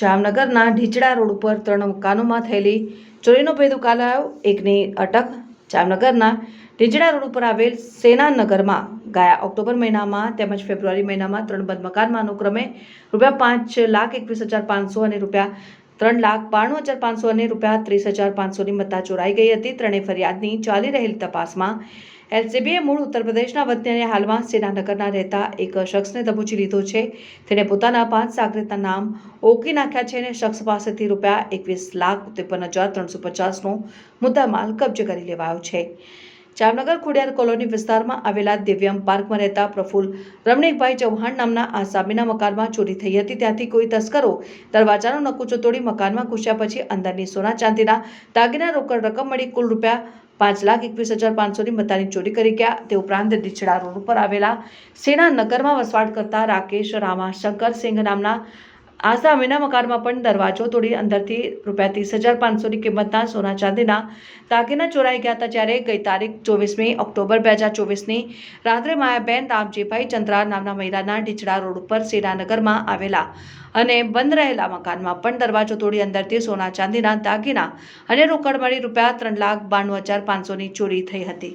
જામનગરના ઢીચડા રોડ ઉપર ત્રણ મકાનોમાં થયેલી ચોરીનો ભેદ ઉકેલાયો. એકની અટક જામનગરના ઢીચડા રોડ ઉપર આવેલ સેનાનગરમાં ગયા ઓક્ટોબર મહિનામાં તેમજ ફેબ્રુઆરી મહિનામાં ત્રણ બંધ મકાનમાં અનુક્રમે રૂપિયા પાંચ લાખ એકવીસ હજાર પાંચસો અને રૂપિયા ત્રણ લાખ બાણું હજાર પાંચસો અને રૂપિયા ત્રીસ હજાર પાંચસોની મત્તા ચોરાઈ ગઈ હતી. ત્રણેય ફરિયાદની ચાલી રહેલી તપાસમાં એલસીબીએ મૂળ ઉત્તર પ્રદેશના વતની અને હાલમાં સેનાનગરના રહેતા એક શખ્સને દબોચી લીધો છે. તેણે પોતાના પાંચ સાગરેતા નામ ઓકી નાખ્યા છે અને શખ્સ પાસેથી રૂપિયા એકવીસ લાખ ત્રેપન હજાર ત્રણસો પચાસનો મુદ્દામાલ કબજે કરી લેવાયો છે. જામનગર ખોડિયાર કોલોની વિસ્તારમાં આવેલા દિવ્યમ પાર્કમાં રહેતા પ્રફુલ્લ રમણીકભાઈ ચૌહાણ નામના આસામીના મકાનમાં ચોરી થઈ હતી. ત્યાંથી કોઈ તસ્કરો દરવાજાનો નકુચો તોડી મકાનમાં ઘૂસ્યા પછી અંદરની સોના ચાંદીના દાગીના રોકડ રકમ મળી કુલ રૂપિયા પાંચ લાખ એકવીસ હજાર પાંચસોની મતાની ચોરી કરી ગયા. તે ઉપરાંત દીછડા રોડ ઉપર આવેલા સેના નગરમાં વસવાટ કરતા રાકેશ રામાશંકર સિંઘ નામના આસામીના મકાનમાં પણ દરવાજો તોડી અંદરથી રૂપિયા ત્રીસ હજાર પાંચસોની કિંમતના સોના ચાંદીના દાગીના ચોરાઈ ગયા હતા જ્યારે ગઈ તારીખ ચોવીસમી ઓક્ટોબર બે હજાર ચોવીસની રાત્રે માયાબેન રામજીભાઈ ચંદ્રા નામના મહિલાના ઢીચડા રોડ ઉપર સેનાનગરમાં આવેલા અને બંધ રહેલા મકાનમાં પણ દરવાજો તોડી અંદરથી સોના ચાંદીના દાગીના અને રોકડ મળી રૂપિયા ત્રણ લાખ બાણું હજાર પાંચસોની ચોરી થઈ હતી.